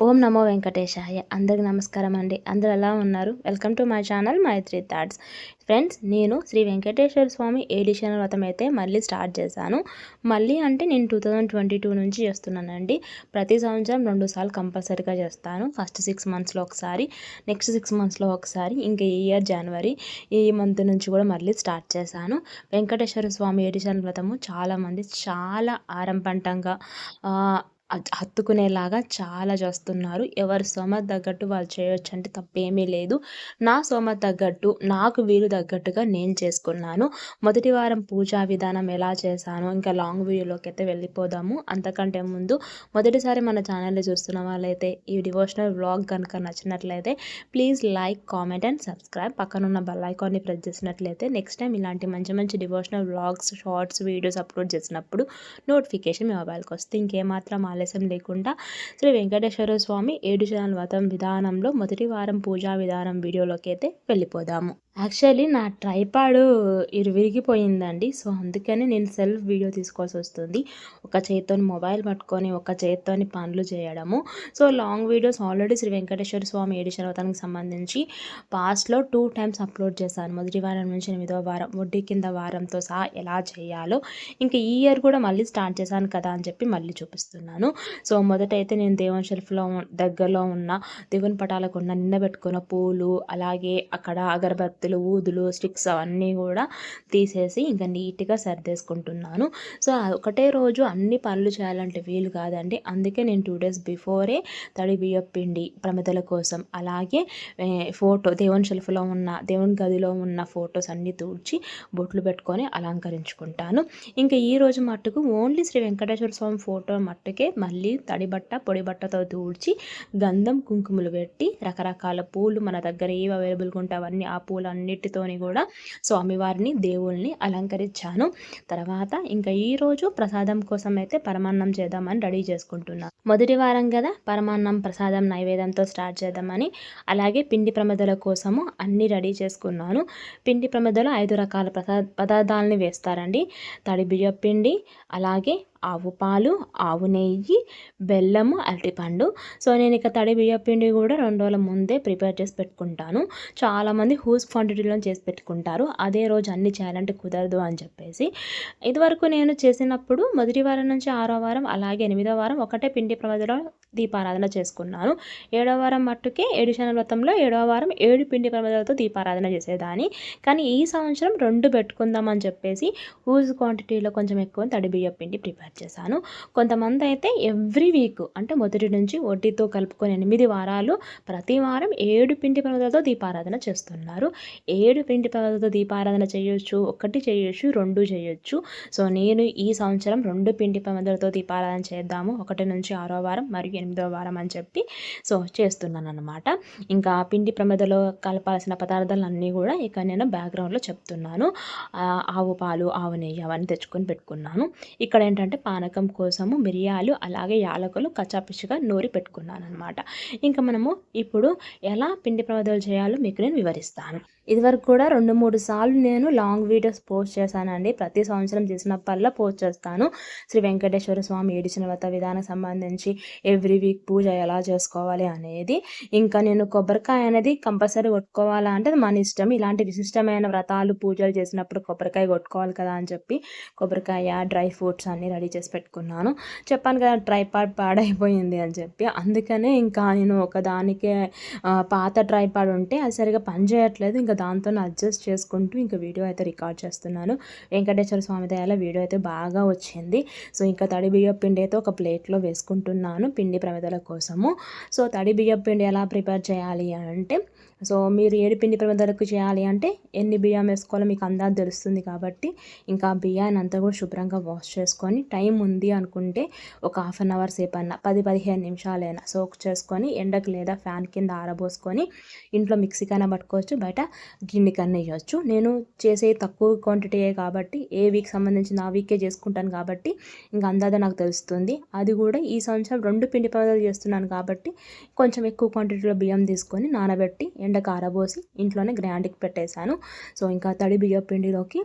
ఓం నమో వెంకటేశాయ. అందరికి నమస్కారం అండి. అందరు ఎలా ఉన్నారు? Welcome to my channel my three thoughts. Friends నేను శ్రీ వెంకటేశ్వర స్వామి ఏడిషన్ వ్రతం అయితే మళ్ళీ స్టార్ట్ చేశాను. మళ్ళీ అంటే నేను టూ థౌజండ్ ట్వంటీ టూ నుంచి చేస్తున్నానండి. ప్రతి సంవత్సరం రెండు సార్లు కంపల్సరీగా చేస్తాను. ఫస్ట్ సిక్స్ మంత్స్లో ఒకసారి నెక్స్ట్ సిక్స్ మంత్స్లో ఒకసారి ఇంకా ఈ ఇయర్ జనవరి ఈ మంత్ నుంచి కూడా మళ్ళీ స్టార్ట్ చేశాను. వెంకటేశ్వర స్వామి ఏడిషన్ వ్రతము చాలామంది చాలా ఆరంపంటంగా హత్తుకునేలాగా చాలా చేస్తున్నారు. ఎవరి సోమ తగ్గట్టు వాళ్ళు చేయొచ్చు అంటే తప్పేమీ లేదు. నా సోమ తగ్గట్టు నాకు వీలు తగ్గట్టుగా నేను చేసుకున్నాను. మొదటి వారం పూజా విధానం ఎలా చేశాను ఇంకా లాంగ్ వీడియోలోకి అయితే వెళ్ళిపోదాము. అంతకంటే ముందు మొదటిసారి మన ఛానల్ని చూస్తున్న వాళ్ళైతే ఈ డివోషనల్ వ్లాగ్ కనుక నచ్చినట్లయితే please like comment and subscribe. పక్కనున్న బెల్ ఐకాన్ని ప్రెస్ చేసినట్లయితే నెక్స్ట్ టైం ఇలాంటి మంచి మంచి devotional vlogs shorts videos upload చేసినప్పుడు నోటిఫికేషన్ మీ మొబైల్కి వస్తే ఇంకేమాత్రం ఆలస్యం లేకుండా శ్రీ వెంకటేశ్వర స్వామి ఏడు జనాల వ్రతం విధానంలో మొదటి వారం పూజా విధానం వీడియోలోకి అయితే వెళ్ళిపోదాము. యాక్చువల్లీ నా ట్రైపాడ్ ఇరు విరిగిపోయిందండి సో అందుకని నేను సెల్ఫ్ వీడియో తీసుకోవాల్సి వస్తుంది. ఒక చేతితో మొబైల్ పట్టుకొని ఒక చేతితో పనులు చేయడము. So long videos already Sri Venkateswara Swamy ఏడు అవతానికి సంబంధించి పాస్ట్లో టూ టైమ్స్ అప్లోడ్ చేశాను. మొదటి వారం నుంచి ఎనిమిదవ వారం వడ్డీ కింద వారంతో సహా ఎలా చేయాలో ఇంకా ఈ ఇయర్ కూడా మళ్ళీ స్టార్ట్ చేశాను కదా అని చెప్పి మళ్ళీ చూపిస్తున్నాను. సో మొదట అయితే నేను దేవుని షెల్ఫ్లో దగ్గరలో ఉన్న దేవుని పటాలకు ఉన్న నిన్న పెట్టుకున్న పూలు అలాగే అక్కడ అగరబత్తి ఒత్తులు ఊదులు స్టిక్స్ అవన్నీ కూడా తీసేసి ఇంకా నీట్గా సర్దేసుకుంటున్నాను. సో ఒకటే రోజు అన్ని పనులు చేయాలంటే వీలు కాదండి. అందుకే నేను టూ డేస్ బిఫోరే తడి బియ్యం పిండి ప్రమిదల కోసం అలాగే ఫోటో దేవుని షెల్ఫ్లో ఉన్న దేవుని గదిలో ఉన్న ఫొటోస్ అన్నీ తూడ్చి బొట్లు పెట్టుకొని అలంకరించుకుంటాను. ఇంకా ఈ రోజు మట్టుకు ఓన్లీ శ్రీ వెంకటేశ్వర స్వామి ఫోటో మట్టుకే మళ్ళీ తడి బట్ట పొడి బట్టతో తూడ్చి గంధం కుంకుమలు పెట్టి రకరకాల పూలు మన దగ్గర ఏవి అవైలబుల్గా ఉంటే అవన్నీ ఆ పూలు అన్నిటితోని కూడా స్వామివారిని దేవుల్ని అలంకరించాను. తర్వాత ఇంకా ఈరోజు ప్రసాదం కోసం అయితే పరమాన్నం చేద్దామని రెడీ చేసుకుంటున్నాను మొదటి వారం కదా పరమాన్నం ప్రసాదం నైవేద్యంతో స్టార్ట్ చేద్దామని అలాగే పిండి ప్రమదల కోసము అన్నీ రెడీ చేసుకున్నాను. పిండి ప్రమదలు ఐదు రకాల ప్రసా పదార్థాలని వేస్తారండి. తడి బియ్య పిండి అలాగే ఆవు పాలు ఆవు నెయ్యి బెల్లము అరటిపండు. సో నేను ఇక తడి బియ్యపిండి కూడా రెండు రోజుల ముందే ప్రిపేర్ చేసి పెట్టుకుంటాను. చాలామంది హూస్ క్వాంటిటీలో చేసి పెట్టుకుంటారు. అదే రోజు అన్ని చేయాలంటే కుదరదు అని చెప్పేసి. ఇదివరకు నేను చేసినప్పుడు మొదటి వారం నుంచి ఆరో వారం అలాగే ఎనిమిదో వారం ఒకటే పిండి ప్రమదలో దీపారాధన చేసుకున్నాను. ఏడవ వారం మట్టుకే ఏడు శనల వ్రతంలో ఏడవ వారం ఏడు పిండి ప్రమదలతో దీపారాధన చేసేదాన్ని. కానీ ఈ సంవత్సరం రెండు పెట్టుకుందామని చెప్పేసి హూజ్ క్వాంటిటీలో కొంచెం ఎక్కువ తడిబియ్య పిండి ప్రిపేర్ చేశాను. కొంతమంది అయితే ఎవ్రీ వీక్ అంటే మొదటి నుంచి వడ్డీతో కలుపుకొని ఎనిమిది వారాలు ప్రతి వారం ఏడు పిండి పర్వతాలతో దీపారాధన చేస్తున్నారు. ఏడు పిండి పర్వతాలతో దీపారాధన చేయొచ్చు ఒకటి చేయొచ్చు రెండు చేయొచ్చు. సో నేను ఈ సంవత్సరం రెండు పిండి పర్వతాలతో దీపారాధన చేద్దాము. ఒకటి నుంచి ఆరో వారం మరియు ఎనిమిదో వారం అని చెప్పి సో చేస్తున్నాను అనమాట ఇంకా పిండి ప్రమదలో కలపాల్సిన పదార్థాలు అన్నీ కూడా ఇక నేను బ్యాక్గ్రౌండ్లో చెప్తున్నాను. ఆవు పాలు ఆవు నెయ్యి అవన్నీ తెచ్చుకొని పెట్టుకున్నాను. ఇక్కడ ఏంటంటే పానకం కోసము మిరియాలు అలాగే యాలకులు కచ్చాపిచ్చిగా నూరి పెట్టుకున్నాను అనమాట ఇంకా మనము ఇప్పుడు ఎలా పిండి ప్రమాదాలు చేయాలో మీకు నేను వివరిస్తాను. ఇదివరకు కూడా రెండు మూడు సార్లు నేను లాంగ్ వీడియోస్ పోస్ట్ చేశానండి. ప్రతి సంవత్సరం చేసినప్పల్లా పోస్ట్ చేస్తాను. శ్రీ వెంకటేశ్వర స్వామి ఏడిచిన వ్రత విధానం సంబంధించి ఎవ్రీ వీక్ పూజ ఎలా చేసుకోవాలి అనేది. ఇంకా నేను కొబ్బరికాయ అనేది కంపల్సరీ కొట్టుకోవాలా అంటే మన ఇష్టం. ఇలాంటి విశిష్టమైన వ్రతాలు పూజలు చేసినప్పుడు కొబ్బరికాయ కొట్టుకోవాలి కదా అని చెప్పి కొబ్బరికాయ డ్రై ఫ్రూట్స్ అన్నీ రెడీ చేసి పెట్టుకున్నాను. చెప్పాను కదా ట్రైపాడ్ పాడైపోయింది అని చెప్పి. అందుకనే ఇంకా నేను ఒకదానికే పాత ట్రైపాడ్ ఉంటే అది సరిగా పనిచేయట్లేదు. ఇంకా దాంతో అడ్జస్ట్ చేసుకుంటూ ఇంకా వీడియో అయితే రికార్డ్ చేస్తున్నాను. వెంకటేశ్వర స్వామి దయాల వీడియో అయితే బాగా వచ్చింది. సో ఇంకా తడి బియ్యం పిండి అయితే ఒక ప్లేట్లో వేసుకుంటున్నాను పిండి ప్రమిదల కోసము. సో తడి బియ్యం పిండి ఎలా ప్రిపేర్ చేయాలి అంటే సో మీరు ఏడు పిండి ప్రమిదలకు చేయాలి అంటే ఎన్ని బియ్యం వేసుకోవాలో మీకు అందాజు తెలుస్తుంది కాబట్టి ఇంకా బియ్యాన్ని అంతా కూడా శుభ్రంగా వాష్ చేసుకొని టైం ఉంది అనుకుంటే ఒక హాఫ్ అన్ అవర్ సేపు అన్న పది పదిహేను నిమిషాలైనా సోక్ చేసుకొని ఎండకు లేదా ఫ్యాన్ కింద ఆరబోసుకొని ఇంట్లో మిక్సీకైనా పట్టుకోవచ్చు. బయట గిన్నెకన్నా వేయచ్చు నేను చేసే తక్కువ క్వాంటిటీయే కాబట్టి ఏ వీక్ సంబంధించిన ఆ వీకే చేసుకుంటాను కాబట్టి ఇంకా అందాజ నాకు తెలుస్తుంది. అది కూడా ఈ సంవత్సరం రెండు పిండి పదార్థాలు చేస్తున్నాను కాబట్టి కొంచెం ఎక్కువ క్వాంటిటీలో బియ్యం తీసుకొని నానబెట్టి ఎండకు ఆరబోసి ఇంట్లోనే గ్రాండ్కి పెట్టేశాను. సో ఇంకా తడి బియ్యం పిండిలోకి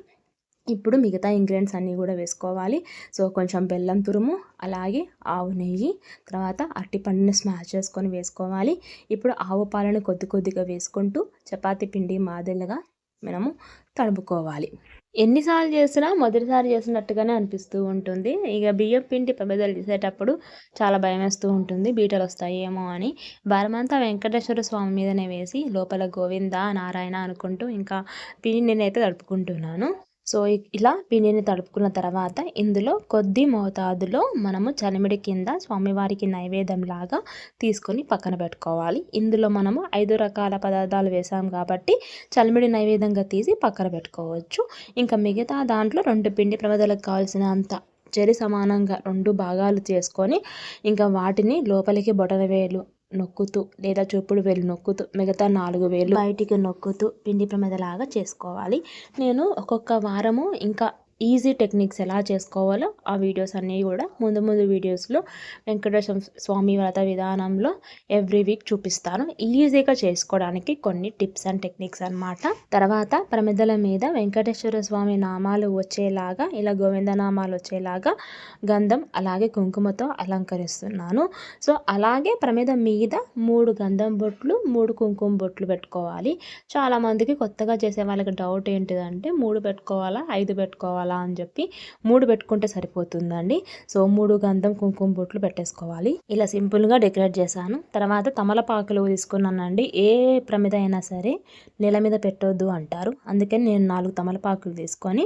ఇప్పుడు మిగతా ఇంగ్రీడియంట్స్ అన్నీ కూడా వేసుకోవాలి. సో కొంచెం బెల్లం తురుము అలాగే ఆవు నెయ్యి తర్వాత అరటిపండుని స్మాష్ చేసుకొని వేసుకోవాలి. ఇప్పుడు ఆవు పాలను కొద్ది కొద్దిగా వేసుకుంటూ చపాతి పిండి మాదిరిగా మనము తడుపుకోవాలి. ఎన్నిసార్లు చేసినా మొదటిసారి చేసినట్టుగానే అనిపిస్తూ ఉంటుంది. ఇక బియ్యం పిండి పెద్దలు చేసేటప్పుడు చాలా భయం వేస్తూ ఉంటుంది. బీటలు వస్తాయేమో అని. భారమంతా వెంకటేశ్వర స్వామి మీదనే వేసి లోపల గోవింద నారాయణ అనుకుంటూ ఇంకా పిండి నేనైతే తడుపుకుంటున్నాను. సో ఇలా పిండిని తడుపుకున్న తర్వాత ఇందులో కొద్ది మోతాదులో మనము చలిమిడి కింద స్వామివారికి నైవేద్యం లాగా తీసుకొని పక్కన పెట్టుకోవాలి. ఇందులో మనము ఐదు రకాల పదార్థాలు వేసాం కాబట్టి చలిమిడి నైవేద్యంగా తీసి పక్కన పెట్టుకోవచ్చు. ఇంకా మిగతా దాంట్లో రెండు పిండి ప్రమదలకు కావాల్సినంత చెరి సమానంగా రెండు భాగాలు చేసుకొని ఇంకా వాటిని లోపలికి బొటన వేలు నొక్కుతూ లేదా చూపుడు వేలు నొక్కుతూ మిగతా నాలుగు వేలు బయటికి నొక్కుతూ పిండి ప్రమేదలాగా చేసుకోవాలి. నేను ఒక్కొక్క వారము ఇంకా ఈజీ టెక్నిక్స్ ఎలా చేసుకోవాలో ఆ వీడియోస్ అన్నీ కూడా ముందు ముందు వీడియోస్లో వెంకటేశ్వర స్వామి వ్రత విధానంలో ఎవ్రీ వీక్ చూపిస్తాను. ఈజీగా చేసుకోవడానికి కొన్ని టిప్స్ అండ్ టెక్నిక్స్ అనమాట తర్వాత ప్రమిదల మీద వెంకటేశ్వర స్వామి నామాలు వచ్చేలాగా ఇలా గోవింద నామాలు వచ్చేలాగా గంధం అలాగే కుంకుమతో అలంకరిస్తున్నాను. సో అలాగే ప్రమిద మీద మూడు గంధం బొట్లు మూడు కుంకుమ బొట్లు పెట్టుకోవాలి. చాలామందికి కొత్తగా చేసే వాళ్ళకి డౌట్ ఏంటిదంటే మూడు పెట్టుకోవాలా ఐదు పెట్టుకోవాలా అలా అని చెప్పి మూడు పెట్టుకుంటే సరిపోతుందండి. సో మూడు గంధం కుంకుమ బొట్లు పెట్టేసుకోవాలి. ఇలా సింపుల్గా డెకరేట్ చేశాను. తర్వాత తమలపాకులు తీసుకున్నానండి. ఏ ప్రమిద అయినా సరే నెల మీద పెట్టొద్దు అంటారు. అందుకని నేను నాలుగు తమలపాకులు తీసుకొని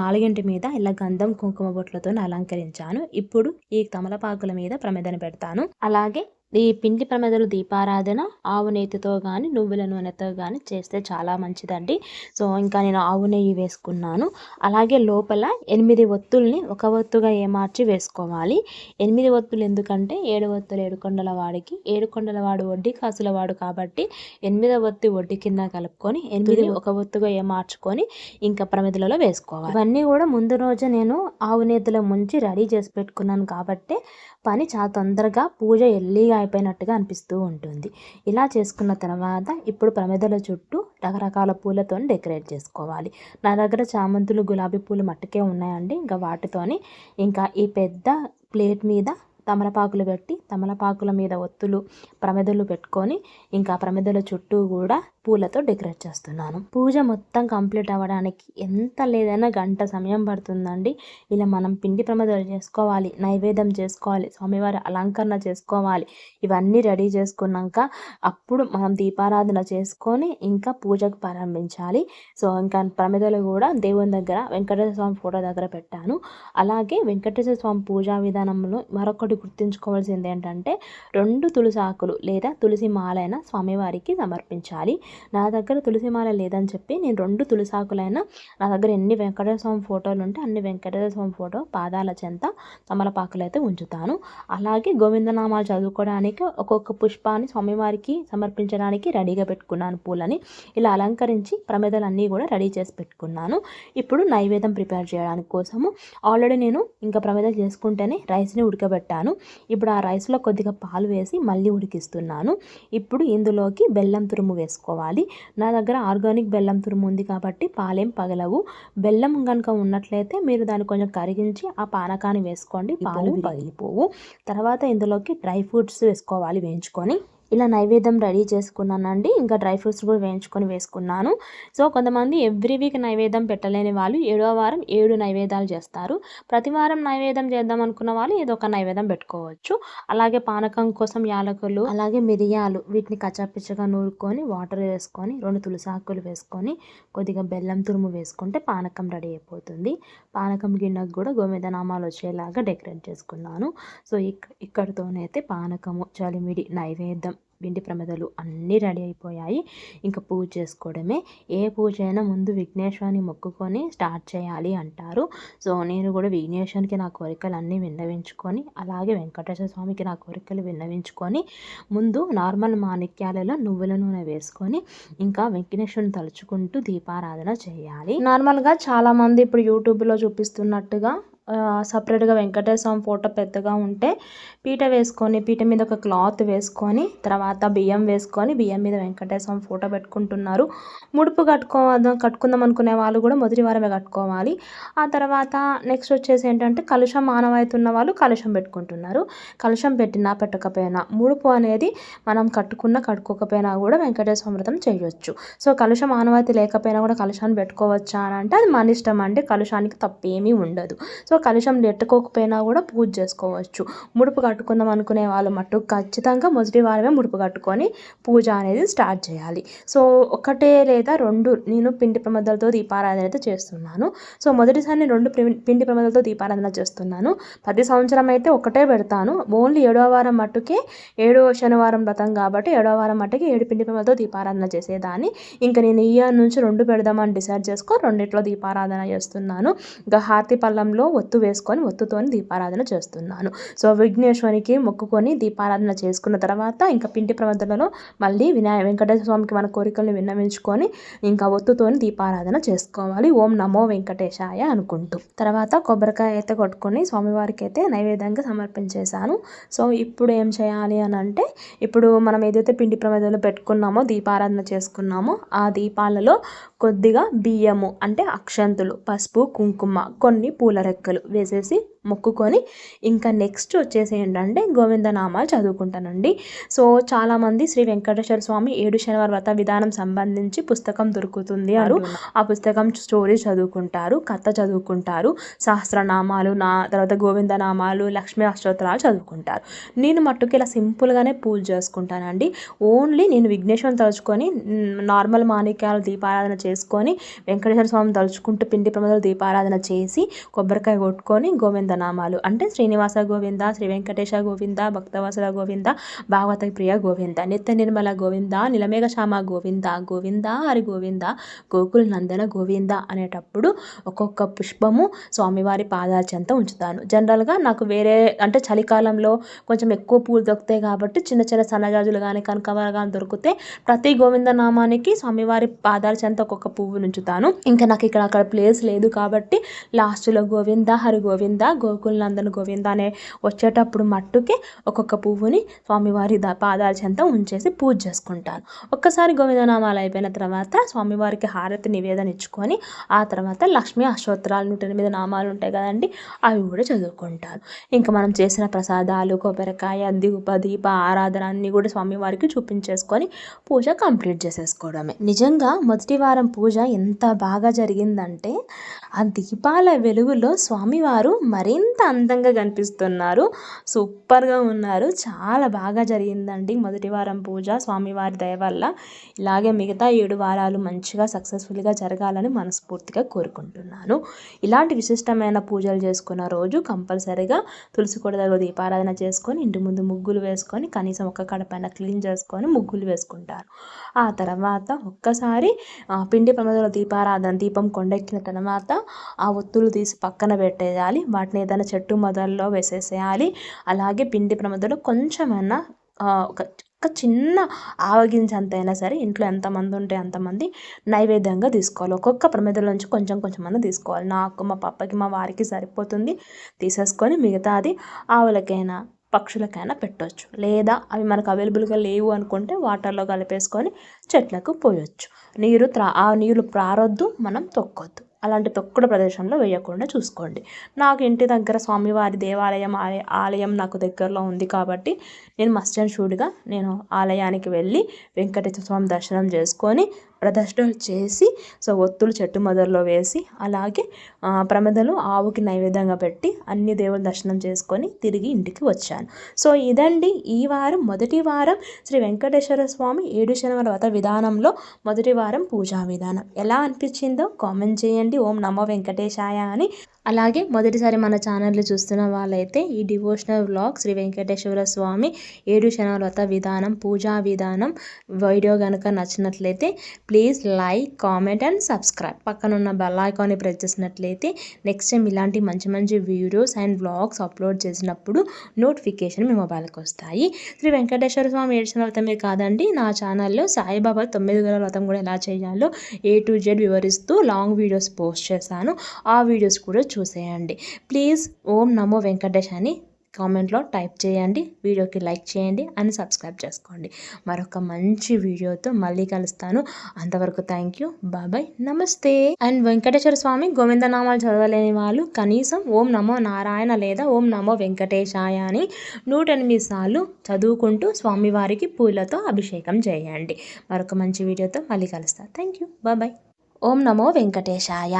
నాలుగింటి మీద ఇలా గంధం కుంకుమ బొట్లతో అలంకరించాను. ఇప్పుడు ఈ తమలపాకుల మీద ప్రమిదని పెడతాను. అలాగే ఈ పిండి ప్రమిదలు దీపారాధన ఆవు నెయ్యితో కానీ నువ్వుల నూనెతో కానీ చేస్తే చాలా మంచిదండి. సో ఇంకా నేను ఆవు నెయ్యి వేసుకున్నాను. అలాగే లోపల ఎనిమిది ఒత్తుల్ని ఒక ఒత్తుగా ఏమార్చి వేసుకోవాలి. ఎనిమిది ఒత్తులు ఎందుకంటే ఏడు ఒత్తులు ఏడుకొండల వాడికి ఏడుకొండల వాడు వడ్డీ కాసుల వాడు కాబట్టి ఎనిమిదవ ఒత్తి వడ్డీ కింద కలుపుకొని ఎనిమిది ఒక ఒత్తుగా ఏమార్చుకొని ఇంకా ప్రమిదలలో వేసుకోవాలి. ఇవన్నీ కూడా ముందు రోజు నేను ఆవు నేతిలో ముంచి రెడీ చేసి పెట్టుకున్నాను కాబట్టి పని చాలా తొందరగా పూజ ఎల్లీగా అయిపోయినట్టుగా అనిపిస్తూ ఉంటుంది. ఇలా చేసుకున్న తర్వాత ఇప్పుడు ప్రమిదల చుట్టూ రకరకాల పూలతో డెకరేట్ చేసుకోవాలి. నా దగ్గర చామంతులు గులాబీ పూలు మట్టుకే ఉన్నాయండి. ఇంకా వాటితోని ఇంకా ఈ పెద్ద ప్లేట్ మీద తమలపాకులు పెట్టి తమలపాకుల మీద ఒత్తులు ప్రమిదలు పెట్టుకొని ఇంకా ప్రమిదల చుట్టూ కూడా పూలతో డెకరేట్ చేస్తున్నాను. పూజ మొత్తం కంప్లీట్ అవ్వడానికి ఎంత లేదైనా గంట సమయం పడుతుందండి. ఇలా మనం పిండి ప్రమదలు చేసుకోవాలి నైవేద్యం చేసుకోవాలి స్వామివారి అలంకరణ చేసుకోవాలి ఇవన్నీ రెడీ చేసుకున్నాక అప్పుడు మనం దీపారాధన చేసుకొని ఇంకా పూజకు ప్రారంభించాలి. సో ఇంకా ప్రమిదలు కూడా దేవుని దగ్గర వెంకటేశ్వర స్వామి ఫోటో దగ్గర పెట్టాను. అలాగే వెంకటేశ్వర స్వామి పూజా విధానంలో మరొకటి గుర్తుంచుకోవాల్సింది ఏంటంటే రెండు తులసి ఆకులు లేదా తులసి మాలైన స్వామివారికి సమర్పించాలి. నా దగ్గర తులసి మాల లేదని చెప్పి నేను రెండు తులసి ఆకులైన నా దగ్గర ఎన్ని వెంకటేశ్వర స్వామి ఫోటోలు ఉంటే అన్ని వెంకటేశ్వర స్వామి ఫోటో పాదాల చెంత తమలపాకులు అయితే ఉంచుతాను. అలాగే గోవిందనామాలు చదువుకోవడానికి ఒక్కొక్క పుష్పాన్ని స్వామివారికి సమర్పించడానికి రెడీగా పెట్టుకున్నాను పూలని. ఇలా అలంకరించి ప్రమేదలన్నీ కూడా రెడీ చేసి పెట్టుకున్నాను. ఇప్పుడు నైవేద్యం ప్రిపేర్ చేయడానికి కోసము ఆల్రెడీ నేను ఇంకా ప్రమేదం చేసుకుంటేనే రైస్ని ఉడకబెట్టాను. ఇప్పుడు ఆ రైస్లో కొద్దిగా పాలు వేసి మళ్ళీ ఉడికిస్తున్నాను. ఇప్పుడు ఇందులోకి బెల్లం తురుము వేసుకోవాలి. వేసుకోవాలి నా దగ్గర ఆర్గానిక్ బెల్లం తురుము ఉంది కాబట్టి పాలేం పగలవు. బెల్లం కనుక ఉన్నట్లయితే మీరు దాన్ని కొంచెం కరిగించి ఆ పానకాన్ని వేసుకోండి. పాలు పగిలిపోవు. తర్వాత ఇందులోకి డ్రై ఫ్రూట్స్ వేసుకోవాలి వేయించుకొని. ఇలా నైవేద్యం రెడీ చేసుకున్నానండి. ఇంకా డ్రై ఫ్రూట్స్ కూడా వేయించుకొని వేసుకున్నాను. సో కొంతమంది ఎవ్రీ వీక్ నైవేద్యం పెట్టలేని వాళ్ళు ఏడవ వారం ఏడు నైవేద్యాలు చేస్తారు. ప్రతి వారం నైవేద్యం చేద్దాం అనుకున్న వాళ్ళు ఏదో ఒక నైవేద్యం పెట్టుకోవచ్చు. అలాగే పానకం కోసం యాలకులు అలాగే మిరియాలు వీటిని కచ్చాపిచ్చగా నూరుకొని వాటర్ వేసుకొని రెండు తులసాకులు వేసుకొని కొద్దిగా బెల్లం తురుము వేసుకుంటే పానకం రెడీ అయిపోతుంది. పానకం గిన్నెకు కూడా గోమేద నామాలు వచ్చేలాగా డెకరేట్ చేసుకున్నాను. సో ఇక్ ఇక్కడితోనైతే పానకము చలిమిడి నైవేద్యం పిండి ప్రమిదలు అన్నీ రెడీ అయిపోయాయి. ఇంకా పూజ చేసుకోవడమే. ఏ పూజ అయినా ముందు విఘ్నేశ్వరిని మొక్కుకొని స్టార్ట్ చేయాలి అంటారు. సో నేను కూడా విఘ్నేశ్వరికి నా కోరికలు అన్నీ విన్నవించుకొని అలాగే వెంకటేశ్వర స్వామికి నా కోరికలు విన్నవించుకొని ముందు నార్మల్ మాణిక్యాలలో నువ్వుల నూనె వేసుకొని ఇంకా వెంకటేశ్వరిని తలుచుకుంటూ దీపారాధన చేయాలి. నార్మల్గా చాలామంది ఇప్పుడు యూట్యూబ్లో చూపిస్తున్నట్టుగా సపరేట్గా వెంకటేశ్వర స్వామి ఫోటో పెద్దగా ఉంటే పీట వేసుకొని పీట మీద ఒక క్లాత్ వేసుకొని తర్వాత బియ్యం వేసుకొని బియ్యం మీద వెంకటేశ్వర స్వామి ఫోటో పెట్టుకుంటున్నారు. ముడుపు కట్టుకో కట్టుకుందాం అనుకునే వాళ్ళు కూడా మొదటి వారమే కట్టుకోవాలి. ఆ తర్వాత నెక్స్ట్ వచ్చేసి ఏంటంటే కలుషం మానవాయితీ ఉన్న వాళ్ళు కలుషం పెట్టుకుంటున్నారు. కలుషం పెట్టినా పెట్టకపోయినా ముడుపు అనేది మనం కట్టుకున్న కట్టుకోకపోయినా కూడా వెంకటేశ్వర వ్రతం చేయొచ్చు. సో కలుషం మానవాయితీ లేకపోయినా కూడా కలుషాన్ని పెట్టుకోవచ్చా అని అంటే అది మన ఇష్టం అంటే కలుషానికి తప్పేమీ ఉండదు. సో కలుషం నెట్టుకోకపోయినా కూడా పూజ చేసుకోవచ్చు. ముడుపు కట్టుకుందాం అనుకునే వాళ్ళు మట్టు ఖచ్చితంగా మొదటి వారమే ముడుపు కట్టుకొని పూజ అనేది స్టార్ట్ చేయాలి. సో ఒకటే లేదా రెండు నేను పిండి ప్రమదలతో దీపారాధన అయితే చేస్తున్నాను. సో మొదటిసారి నేను రెండు పిండి ప్రమదలతో దీపారాధన చేస్తున్నాను. ప్రతి సంవత్సరం అయితే ఒకటే పెడతాను. ఓన్లీ ఏడవ వారం మట్టుకే ఏడవ శనివారం వ్రతం కాబట్టి ఏడవ వారం మట్టుకి ఏడు పిండి ప్రమదలతో దీపారాధన చేసేదాన్ని. ఇంకా నేను ఇయర్ నుంచి రెండు పెడదామని డిసైడ్ చేసుకో రెండిట్లో దీపారాధన చేస్తున్నాను. ఇంకా హారతి పళ్ళంలో ఒత్తు వేసుకొని ఒత్తుతోని దీపారాధన చేస్తున్నాను. సో విఘ్నేశ్వరికి మొక్కుకొని దీపారాధన చేసుకున్న తర్వాత ఇంకా పిండి ప్రవర్తనలో మళ్ళీ వినాయ వెంకటేశ్వర స్వామికి మన కోరికలను విన్నవించుకొని ఇంకా ఒత్తుతోని దీపారాధన చేసుకోవాలి. ఓం నమో వెంకటేశాయ అనుకుంటూ. తర్వాత కొబ్బరికాయ అయితే కొట్టుకొని స్వామివారికి అయితే నైవేద్యంగా సమర్పించేశాను. సో ఇప్పుడు ఏం చేయాలి అని అంటే ఇప్పుడు మనం ఏదైతే పిండి ప్రమాదాలు పెట్టుకున్నామో దీపారాధన చేసుకున్నామో ఆ దీపాలలో కొద్దిగా బియ్యము అంటే అక్షంతులు పసుపు కుంకుమ కొన్ని పూల రెక్కలు వేసేసి మొక్కుకొని ఇంకా నెక్స్ట్ వచ్చేసి ఏంటంటే గోవిందనామాలు చదువుకుంటానండి. సో చాలామంది శ్రీ వెంకటేశ్వర స్వామి ఏడు శనివారం వ్రత విధానం సంబంధించి పుస్తకం దొరుకుతుంది అరు ఆ పుస్తకం స్టోరీ చదువుకుంటారు కథ చదువుకుంటారు సహస్రనామాలు నా తర్వాత గోవిందనామాలు లక్ష్మీ అష్టోత్తరాలు చదువుకుంటారు. నేను మట్టుకు ఇలా సింపుల్గానే పూజ చేసుకుంటానండి. ఓన్లీ నేను విఘ్నేశ్వరం తలుచుకొని నార్మల్ మాణిక్యాలు దీపారాధన చేసుకొని వెంకటేశ్వర స్వామి తలుచుకుంటూ పిండి ప్రమదలు దీపారాధన చేసి కొబ్బరికాయ కొట్టుకొని గోవింద నామాలు. అంటే శ్రీనివాస గోవింద శ్రీ వెంకటేశ గోవింద భక్తవాసుల గోవింద భాగవత ప్రియ గోవింద నిత్య నిర్మల గోవింద నిలమేఘ శ్యామ గోవింద గోవింద హరి గోవింద గోకుల నందన గోవింద అనేటప్పుడు ఒక్కొక్క పుష్పము స్వామివారి పాదాల చెంత ఉంచుతాను. జనరల్గా నాకు వేరే అంటే చలికాలంలో కొంచెం ఎక్కువ పూలు దొరుకుతాయి కాబట్టి చిన్న చిన్న సన్నజాజులు కానీ కనకవర కానీ దొరికితే ప్రతి గోవింద నామానికి స్వామివారి పాదాల చెంత ఒక్కొక్క పువ్వు నుంచుతాను. ఇంకా నాకు ఇక్కడ అక్కడ ప్లేస్ లేదు కాబట్టి లాస్ట్లో గోవింద హరి గోవింద గోకుల నందన్ గోవింద అనే వచ్చేటప్పుడు మట్టుకి ఒక్కొక్క పువ్వుని స్వామివారి పాదాల చెంత ఉంచేసి పూజ చేసుకుంటాను. ఒక్కసారి గోవిందనామాలు అయిపోయిన తర్వాత స్వామివారికి హారతి నివేదన ఇచ్చుకొని ఆ తర్వాత లక్ష్మీ అశ్వత్రాలు నూట ఎనిమిది నామాలు ఉంటాయి కదండి అవి కూడా చదువుకుంటాను. ఇంకా మనం చేసిన ప్రసాదాలు కొబ్బరికాయ దీప దీప ఆరాధన అన్నీ కూడా స్వామివారికి చూపించేసుకొని పూజ కంప్లీట్ చేసేసుకోవడమే. నిజంగా మొదటి వారం పూజ ఎంత బాగా జరిగిందంటే ఆ దీపాల వెలుగులో స్వామివారు మరింత అందంగా కనిపిస్తున్నారు. సూపర్గా ఉన్నారు. చాలా బాగా జరిగిందండి మొదటి వారం పూజ స్వామివారి దయ వల్ల. ఇలాగే మిగతా ఏడు వారాలు మంచిగా సక్సెస్ఫుల్గా జరగాలని మనస్ఫూర్తిగా కోరుకుంటున్నాను. ఇలాంటి విశిష్టమైన పూజలు చేసుకున్న రోజు కంపల్సరీగా తులసి కూడా దగ్గర దీపారాధన చేసుకొని ఇంటి ముందు ముగ్గులు వేసుకొని కనీసం ఒక్క కడపైన క్లీన్ చేసుకొని ముగ్గులు వేసుకుంటారు. ఆ తర్వాత ఒక్కసారి పిండి ప్రమాదంలో దీపారాధన దీపం కొండెక్కిన తర్వాత ఆ ఒత్తులు తీసి పక్కన పెట్టేయాలి. వాటిని ఏదైనా చెట్టు మొదల్లో వేసేసేయాలి. అలాగే పిండి ప్రమాదంలో కొంచెమైనా ఒక ఒక చిన్న ఆవగించంతైనా సరే ఇంట్లో ఎంతమంది ఉంటే అంతమంది నైవేద్యంగా తీసుకోవాలి. ఒక్కొక్క ప్రమిదల నుంచి కొంచెం కొంచెం అన్న తీసుకోవాలి. నాకు మా పప్పకి మా వారికి సరిపోతుంది. తీసేసుకొని మిగతాది ఆవులకైనా పక్షులకైనా పెట్టవచ్చు లేదా అవి మనకు అవైలబుల్గా లేవు అనుకుంటే వాటర్లో కలిపేసుకొని చెట్లకు పోయొచ్చు. నీరు త్రా ఆ నీరు ప్రారొద్దు మనం తొక్కొద్దు. అలాంటి తొక్కుడు ప్రదేశంలో వేయకుండా చూసుకోండి. నాకు ఇంటి దగ్గర స్వామివారి దేవాలయం ఆలయం నాకు దగ్గరలో ఉంది కాబట్టి నేను మస్ట్ అండ్ షూడ్గా నేను ఆలయానికి వెళ్ళి వెంకటేశ్వర స్వామి దర్శనం చేసుకొని ప్రదర్శనలు చేసి సో ఒత్తులు చెట్టు మొదల్లో వేసి అలాగే ప్రమదలు ఆవుకి నైవేద్యంగా పెట్టి అన్ని దేవుల దర్శనం చేసుకొని తిరిగి ఇంటికి వచ్చాను. సో ఇదండి ఈ వారం మొదటి వారం శ్రీ వెంకటేశ్వర స్వామి ఏడు శనివారం వ్రత విధానంలో మొదటి వారం పూజా విధానం. ఎలా అనిపించిందో కామెంట్ చేయండి. ఓం నమో వెంకటేశాయ అని అలాగే మొదటిసారి మన ఛానల్ని చూస్తున్న వాళ్ళైతే ఈ డివోషనల్ వ్లాగ్ శ్రీ వెంకటేశ్వర స్వామి ఏడు శనవ్రత విధానం పూజా విధానం వీడియో కనుక నచ్చినట్లయితే please like comment and subscribe. పక్కన ఉన్న బెల్ ఐకాన్ని ప్రెస్ చేసినట్లయితే నెక్స్ట్ టైం ఇలాంటి మంచి మంచి వీడియోస్ అండ్ వ్లాగ్స్ అప్లోడ్ చేసినప్పుడు నోటిఫికేషన్ మీ మొబైల్కి వస్తాయి. శ్రీ వెంకటేశ్వర స్వామి ఏడు వ్రతమే కాదండి నా ఛానల్లో సాయిబాబా తొమ్మిది గల వ్రతం కూడా ఎలా చేయాలో ఏ టు జెడ్ వివరిస్తూ లాంగ్ వీడియోస్ పోస్ట్ చేశాను. ఆ వీడియోస్ కూడా చూసేయండి. ప్లీజ్ ఓం నమో వెంకటేష్ అని కామెంట్లో టైప్ చేయండి వీడియోకి లైక్ చేయండి అని సబ్స్క్రైబ్ చేసుకోండి. మరొక మంచి వీడియోతో మళ్ళీ కలుస్తాను. అంతవరకు థ్యాంక్ యూ బాబాయ్ నమస్తే. అండ్ వెంకటేశ్వర స్వామి గోవిందనామాలు చదవలేని వాళ్ళు కనీసం ఓం నమో నారాయణ లేదా ఓం నమో వెంకటేశాయ అని నూట ఎనిమిది సార్లు చదువుకుంటూ స్వామివారికి పూలతో అభిషేకం చేయండి. మరొక మంచి వీడియోతో మళ్ళీ కలుస్తాను థ్యాంక్ యూ బాబాయ్ ఓం నమో వెంకటేశాయ.